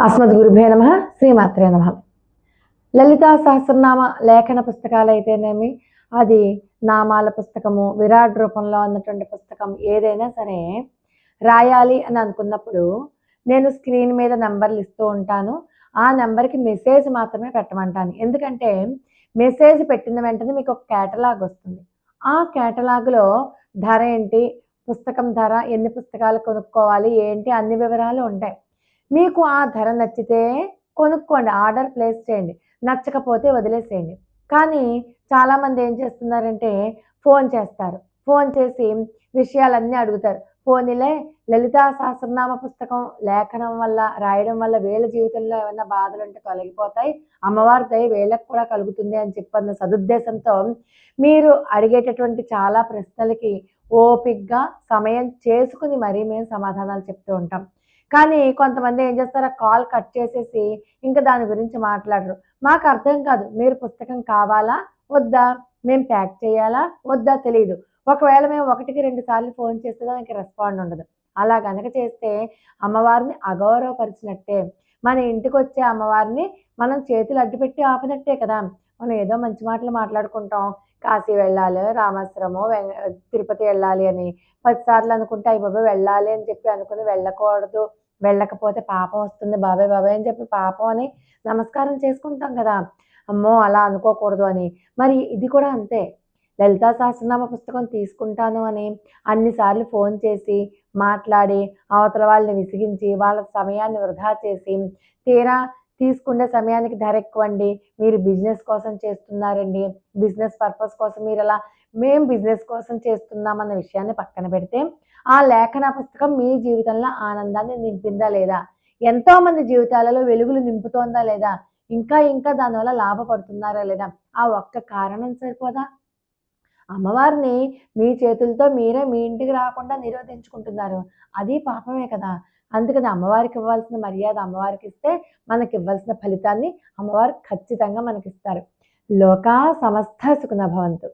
అస్మద్గురుభే నమ శ్రీమాత్రే నమ. లలితా సహస్రనామ లేఖన పుస్తకాలు అయితేనేమి? అది నామాల పుస్తకము విరాట్ రూపంలో ఉన్నటువంటి పుస్తకం ఏదైనా సరే రాయాలి అని అనుకున్నప్పుడు నేను స్క్రీన్ మీద నెంబర్లు ఇస్తూ ఉంటాను. ఆ నెంబర్కి మెసేజ్ మాత్రమే పెట్టమంటాను. ఎందుకంటే మెసేజ్ పెట్టిన వెంటనే మీకు ఒక కేటలాగ్ వస్తుంది. ఆ కేటలాగ్లో ధర ఏంటి? పుస్తకం ధర ఎన్ని పుస్తకాలు కొనుక్కోవాలి? ఏంటి? అన్ని వివరాలు ఉంటాయి. మీకు ఆ ధర నచ్చితే కొనుక్కోండి ఆర్డర్ ప్లేస్ చేయండి నచ్చకపోతే వదిలేసేయండి. కానీ చాలామంది ఏం చేస్తున్నారంటే ఫోన్ చేస్తారు. ఫోన్ చేసి విషయాలన్నీ అడుగుతారు. పోనీలే లలితా సహస్రనామ పుస్తకం లేఖనం వల్ల రాయడం వల్ల వీళ్ళ జీవితంలో ఏమైనా బాధలు ఉంటే తొలగిపోతాయి. అమ్మవారి దయ వీళ్ళకి కూడా కలుగుతుంది అని చెప్పన్న సదుద్దేశంతో మీరు అడిగేటటువంటి చాలా ప్రశ్నలకి ఓపిక్గా సమయం చేసుకుని మరీ మేము సమాధానాలు చెప్తూ ఉంటాం. కానీ కొంతమంది ఏం చేస్తారో కాల్ కట్ చేసేసి ఇంకా దాని గురించి మాట్లాడరు. మాకు అర్థం కాదు మీరు పుస్తకం కావాలా వద్దా మేము ప్యాక్ చేయాలా వద్దా తెలియదు ఒకవేళ మేము ఒకటికి రెండు సార్లు ఫోన్ చేస్తే దానికి రెస్పాండ్ ఉండదు. అలా కనుక చేస్తే అమ్మవారిని అగౌరవపరిచినట్టే. మన ఇంటికి వచ్చే అమ్మవారిని మనం చేతులు అడ్డుపెట్టి ఆపినట్టే కదా. మనం ఏదో మంచి మాటలు మాట్లాడుకుంటాం కాశీ వెళ్ళాలి రామాశ్రమం తిరుపతి వెళ్ళాలి అని పదిసార్లు అనుకుంటే అయ్యి బాబాయ్ వెళ్ళాలి అని చెప్పి అనుకుని వెళ్ళకూడదు వెళ్ళకపోతే పాపం వస్తుంది బాబాయ్ బాబాయ్ అని చెప్పి పాపం అని నమస్కారం చేసుకుంటాం కదా. అమ్మో అలా అనుకోకూడదు అని. మరి ఇది కూడా అంతే. లలితా సహస్రనామ పుస్తకం తీసుకుంటాను అని అన్నిసార్లు ఫోన్ చేసి మాట్లాడి అవతల వాళ్ళని విసిగించి వాళ్ళ సమయాన్ని వృధా చేసి తీరా తీసుకునే సమయానికి ధర ఎక్కువ అండి మీరు బిజినెస్ కోసం చేస్తున్నారండి. బిజినెస్ పర్పస్ కోసం మీరు అలా మేము బిజినెస్ కోసం చేస్తున్నామన్న విషయాన్ని పక్కన పెడితే ఆ లేఖన పుస్తకం మీ జీవితంలో ఆనందాన్ని నింపిందా లేదా? ఎంతోమంది జీవితాలలో వెలుగులు నింపుతోందా లేదా? ఇంకా ఇంకా దానివల్ల లాభపడుతున్నారా లేదా? ఆ ఒక్క కారణం సరిపోదా? అమ్మవారిని మీ చేతులతో మీరే మీ ఇంటికి రాకుండా నిరోధించుకుంటున్నారు. అది పాపమే కదా. అందుకని అమ్మవారికి ఇవ్వాల్సిన మర్యాద అమ్మవారికి ఇస్తే మనకి ఇవ్వాల్సిన ఫలితాన్ని అమ్మవారు ఖచ్చితంగా మనకిస్తారు. లోకా సమస్త సుఖన భవంతు.